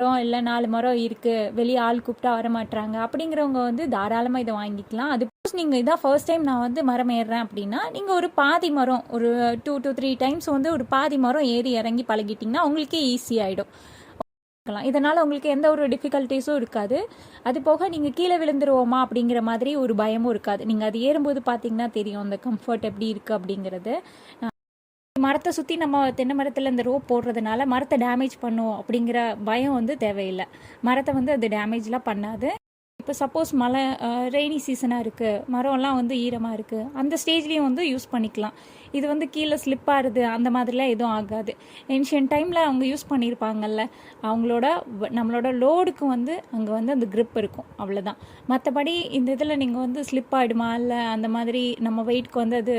மரம் இல்லை நாலு மரம் இருக்குது வெளியே ஆள் கூப்பிட்டா வர மாட்டுறாங்க அப்படிங்கிறவங்க வந்து தாராளமாக இதை வாங்கிக்கலாம். அது நீங்கள் இதான் ஃபர்ஸ்ட் டைம் நான் வந்து மரம் ஏறுறேன் அப்படின்னா நீங்கள் ஒரு பாதி மரம் ஒரு டூ டூ த்ரீ டைம்ஸ் வந்து ஒரு பாதி மரம் ஏறி இறங்கி பழகிட்டிங்கன்னா உங்களுக்கே ஈஸி ஆகிடும் இதனால் உங்களுக்கு எந்த ஒரு டிஃபிகல்ட்டிஸும் இருக்காது. அது போக நீங்கள் கீழே விழுந்துருவோமா அப்படிங்கிற மாதிரி ஒரு பயமும் இருக்காது. நீங்கள் அது ஏறும்போது பார்த்தீங்கன்னா தெரியும் அந்த கம்ஃபர்ட் எப்படி இருக்குது அப்படிங்கிறது. மரத்தை சுற்றி நம்ம தென்னை மரத்தில் இந்த ரோப் போடுறதுனால மரத்தை டேமேஜ் பண்ணும் அப்படிங்கிற பயம் வந்து தேவையில்லை. மரத்தை வந்து அது டேமேஜ்லாம் பண்ணாது. இப்போ சப்போஸ் மழை ரெய்னி சீசனாக இருக்குது மரம்லாம் வந்து ஈரமாக இருக்குது அந்த ஸ்டேஜ்லேயும் வந்து யூஸ் பண்ணிக்கலாம். இது வந்து கீழே ஸ்லிப் ஆகுது அந்த மாதிரிலாம் எதுவும் ஆகாது. ஏன்ஷியன் டைமில் அவங்க யூஸ் பண்ணியிருப்பாங்கல்ல அவங்களோட வ- நம்மளோட லோடுக்கு வந்து அங்கே வந்து அந்த க்ரிப் இருக்கும் அவ்வளோதான் மற்றபடி இந்த இதில் நீங்கள் வந்து ஸ்லிப் ஆகிடுமா இல்லை அந்த மாதிரி நம்ம வெயிட்க்கு வந்து அது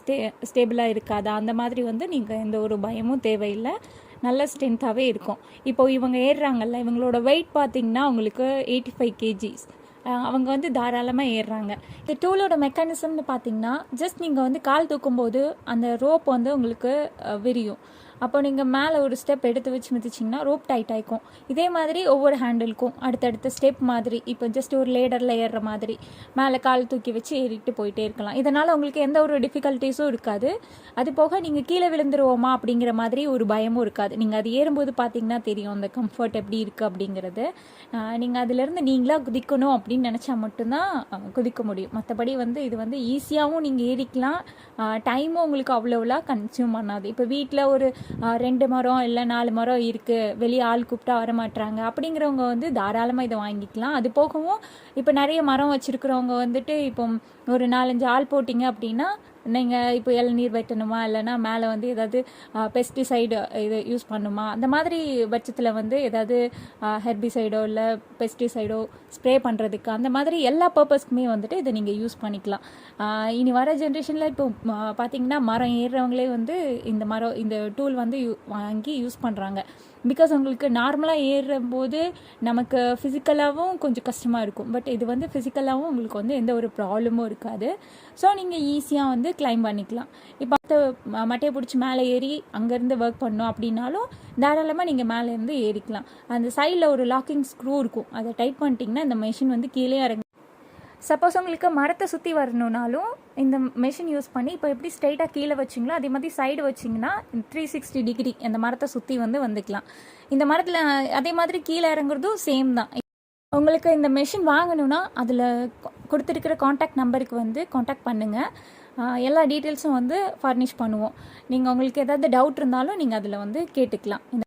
ஸ்டே ஸ்டேபிளாக இருக்காதா அந்த மாதிரி வந்து நீங்கள் எந்த ஒரு பயமும் தேவையில்லை. நல்ல ஸ்ட்ரென்த்தாகவே இருக்கும். இப்போ இவங்க ஏறுறாங்கல்ல இவங்களோட வெயிட் பார்த்தீங்கன்னா அவங்களுக்கு எயிட்டி ஃபைவ் கேஜிஸ் அவங்க வந்து தாராளமாக ஏறுறாங்க. இந்த டூலோட மெக்கானிசம்னு பார்த்தீங்கன்னா ஜஸ்ட் நீங்கள் வந்து கால் தூக்கும்போது அந்த ரோப் வந்து உங்களுக்கு விரியும். அப்போ நீங்கள் மேலே ஒரு ஸ்டெப் எடுத்து வச்சு மிதிச்சிங்கன்னா ரோப் டைட் ஆகிக்கும் இதே மாதிரி ஒவ்வொரு ஹேண்டிலுக்கும் அடுத்தடுத்த ஸ்டெப் மாதிரி இப்போ ஜஸ்ட் ஒரு லேடரில் ஏறுற மாதிரி மேலே கால் தூக்கி வச்சு ஏறிட்டு போயிட்டே இருக்கலாம். இதனால் உங்களுக்கு எந்த ஒரு டிஃபிகல்ட்டிஸும் இருக்காது. அது போக நீங்கள் கீழே விழுந்துருவோமா அப்படிங்கிற மாதிரி ஒரு பயமும் இருக்காது. நீங்கள் அது ஏறும்போது பார்த்தீங்கன்னா தெரியும் அந்த கம்ஃபர்ட் எப்படி இருக்குது அப்படிங்கிறது. நீங்கள் அதுலேருந்து நீங்களாக குதிக்கணும் அப்படின்னு நினச்சா மட்டும்தான் குதிக்க முடியும். மற்றபடி வந்து இது வந்து ஈஸியாகவும் நீங்கள் ஏறிக்கலாம். டைமும் உங்களுக்கு அவ்வளோலாம் கன்சியூம் பண்ணாது. இப்போ வீட்டில் ஒரு ரெண்டு மரம் இல்லை நாலு மரம் இருக்குது வெளியே ஆள் கூப்பிட்டா வர மாட்றாங்க அப்படிங்கிறவங்க வந்து தாராளமாக இதை வாங்கிக்கலாம். அது போகவும் இப்போ நிறைய மரம் வச்சுருக்கிறவங்க வந்துட்டு இப்போ ஒரு நாலஞ்சு ஆள் போட்டிங்க அப்படின்னா நீங்கள் இப்போ இளநீர் வெட்டணுமா இல்லைன்னா மேலே வந்து ஏதாவது பெஸ்டிசைடு இது யூஸ் பண்ணுமா? அந்த மாதிரி பட்சத்தில் வந்து ஏதாவது ஹெர்பிசைடோ இல்லை பெஸ்டிசைடோ ஸ்ப்ரே பண்ணுறதுக்கு அந்த மாதிரி எல்லா பர்பஸ்க்குமே வந்துட்டு இதை நீங்கள் யூஸ் பண்ணிக்கலாம். இனி வர ஜென்ரேஷனில் இப்போ பார்த்தீங்கன்னா மரம் ஏறுறவங்களே வந்து இந்த மரம் இந்த டூல் வந்து யூ- வாங்கி யூஸ் பண்ணுறாங்க பிகாஸ் உங்களுக்கு நார்மலாக ஏறும்போது நமக்கு ஃபிசிக்கலாகவும் கொஞ்சம் கஷ்டமாக இருக்கும். பட் இது வந்து ஃபிசிக்கலாகவும் உங்களுக்கு வந்து எந்த ஒரு ப்ராப்ளமும் இருக்காது. ஸோ நீங்கள் ஈஸியாக வந்து கிளைம் பண்ணிக்கலாம். இப்போ அடுத்த மட்டையை பிடிச்சி மேலே ஏறி அங்கேருந்து ஒர்க் பண்ணோம் அப்படின்னாலும் தாராளமாக நீங்கள் மேலேருந்து ஏறிக்கலாம். அந்த சைடில் ஒரு லாக்கிங் ஸ்க்ரூ இருக்கும். அதை டைட் பண்ணிட்டீங்கன்னா இந்த மெஷின் வந்து கீழே இறங்கி சப்போஸ் உங்களுக்கு மரத்தை சுற்றி வரணுனாலும் இந்த மெஷின் யூஸ் பண்ணி இப்போ எப்படி ஸ்ட்ரைட்டாக கீழே வச்சிங்களோ அதே மாதிரி சைடு வச்சிங்கன்னா த்ரீ சிக்ஸ்டி டிகிரி அந்த மரத்தை சுற்றி வந்து வந்துக்கலாம். இந்த மரத்தில் அதே மாதிரி கீழே இறங்குறதும் சேம் தான். உங்களுக்கு இந்த மெஷின் வாங்கணும்னா அதில் கொடுத்துருக்கிற காண்டாக்ட் நம்பருக்கு வந்து காண்டாக்ட் பண்ணுங்கள் எல்லா டீட்டெயில்ஸும் வந்து ஃபர்னிஷ் பண்ணுவோம். நீங்கள் உங்களுக்கு ஏதாவது டவுட் இருந்தாலும் நீங்கள் அதில் வந்து கேட்டுக்கலாம். இந்த